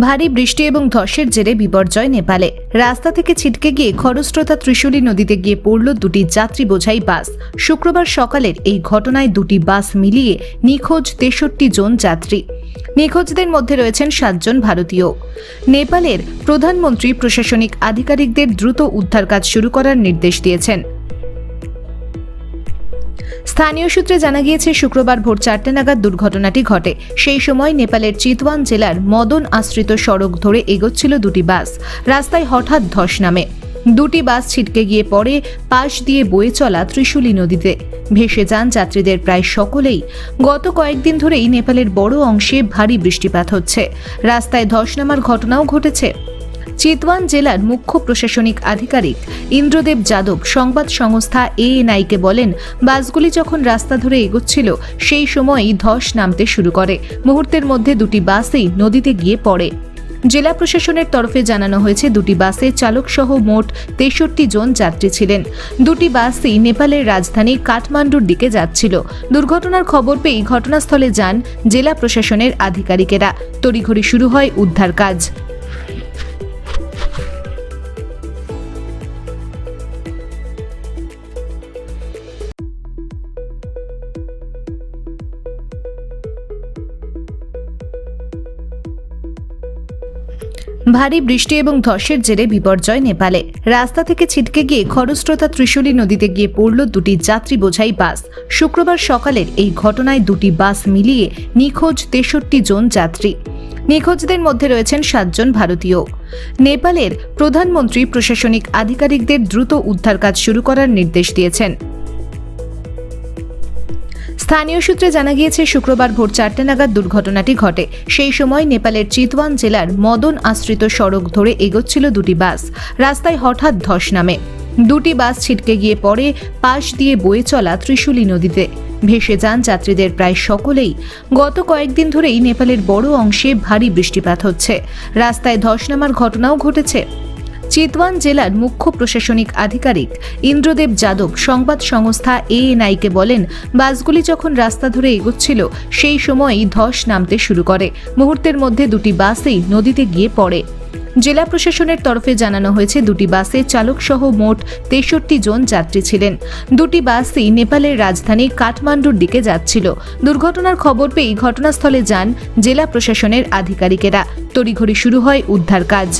ভারী বৃষ্টি এবং ধসের জেরে বিপর্যয় নেপালে। রাস্তা থেকে ছিটকে গিয়ে খরস্রোতা ত্রিশূলী নদীতে গিয়ে পড়ল দুটি যাত্রী বোঝাই বাস। শুক্রবার সকালের এই ঘটনায় দুটি বাস মিলিয়ে নিখোঁজ তেষট্টি জন যাত্রী। নিখোঁজদের মধ্যে রয়েছেন সাতজন ভারতীয়। নেপালের প্রধানমন্ত্রী প্রশাসনিক আধিকারিকদের দ্রুত উদ্ধার কাজ শুরু করার নির্দেশ দিয়েছেন। স্থানীয় সূত্রে জানা গিয়েছে, শুক্রবার ভোর চারটে নাগাদ দুর্ঘটনাটি ঘটে। সেই সময় নেপালের চিতওয়ান জেলার মদন আশ্রিত সড়ক ধরে এগোচ্ছিল দুটি বাস। রাস্তায় হঠাৎ ধস নামে। দুটি বাস ছিটকে গিয়ে পড়ে, পাশ দিয়ে বয়ে চলা ত্রিশূলী নদীতে। ভেসে যান যাত্রীদের প্রায় সকলেই। গত কয়েকদিন ধরেই নেপালের বড় অংশে ভারী বৃষ্টিপাত হচ্ছে। রাস্তায় ধস নামার ঘটনাও ঘটেছে। চিতওয়ান জেলার মুখ্য প্রশাসনিক আধিকারিক ইন্দ্রদেব যাদব সংবাদ সংস্থা এএনআইকে বলেন, বাসগুলি যখন রাস্তা ধরে এগোচ্ছিল, সেই সময়ই ধস নামতে শুরু করে। মুহূর্তের মধ্যে দুটি বাসই নদীতে গিয়ে পড়ে। জেলা প্রশাসনের তরফে জানানো হয়েছে, দুটি বাসে চালকসহ মোট তেষট্টি জন যাত্রী ছিলেন। দুটি বাসই নেপালের রাজধানী কাঠমান্ডুর দিকে যাচ্ছিল। দুর্ঘটনার খবর পেয়ে ঘটনাস্থলে যান জেলা প্রশাসনের আধিকারিকেরা। তড়িঘড়ি শুরু হয় উদ্ধার কাজ। ভারী বৃষ্টি এবং ধসের জেরে বিপর্যয় নেপালে। রাস্তা থেকে ছিটকে গিয়ে খরস্রোতা ত্রিশূলী নদীতে গিয়ে পড়ল দুটি যাত্রী বোঝাই বাস। শুক্রবার সকালের এই ঘটনায় দুটি বাস মিলিয়ে নিখোঁজ তেষট্টি জন যাত্রী। নিখোঁজদের মধ্যে রয়েছেন সাতজন ভারতীয়। নেপালের প্রধানমন্ত্রী প্রশাসনিক আধিকারিকদের দ্রুত উদ্ধার কাজ শুরু করার নির্দেশ দিয়েছেন। স্থানীয় সূত্রে জানা গিয়েছে, শুক্রবার ভোর চারটে নাগাদ দুর্ঘটনাটি ঘটে। সেই সময় নেপালের চিতওয়ান জেলার মদন আশ্রিত সড়ক ধরে এগোচ্ছিল দুটি বাস। রাস্তায় হঠাৎ ধস নামে। দুটি বাস ছিটকে গিয়ে পড়ে, পাশ দিয়ে বয়ে চলা ত্রিশূলী নদীতে। ভেসে যান যাত্রীদের প্রায় সকলেই। গত কয়েকদিন ধরেই নেপালের বড় অংশে ভারী বৃষ্টিপাত হচ্ছে। রাস্তায় ধস নামার ঘটনাও ঘটেছে। চিতওয়ান জেলার মুখ্য প্রশাসনিক আধিকারিক ইন্দ্রদেব যাদব সংবাদ সংস্থা এএনআইকে বলেন, বাসগুলি যখন রাস্তা ধরে এগোচ্ছিল, সেই সময়ই ধস নামতে শুরু করে। মুহূর্তের মধ্যে দুটি বাসই নদীতে গিয়ে পড়ে। জেলা প্রশাসনের তরফে জানানো হয়েছে, দুটি বাসে চালকসহ মোট তেষট্টি জন যাত্রী ছিলেন। দুটি বাসই নেপালের রাজধানী কাঠমান্ডুর দিকে যাচ্ছিল। দুর্ঘটনার খবর পেয়ে ঘটনাস্থলে যান জেলা প্রশাসনের আধিকারিকেরা। তড়িঘড়ি শুরু হয় উদ্ধার কাজ।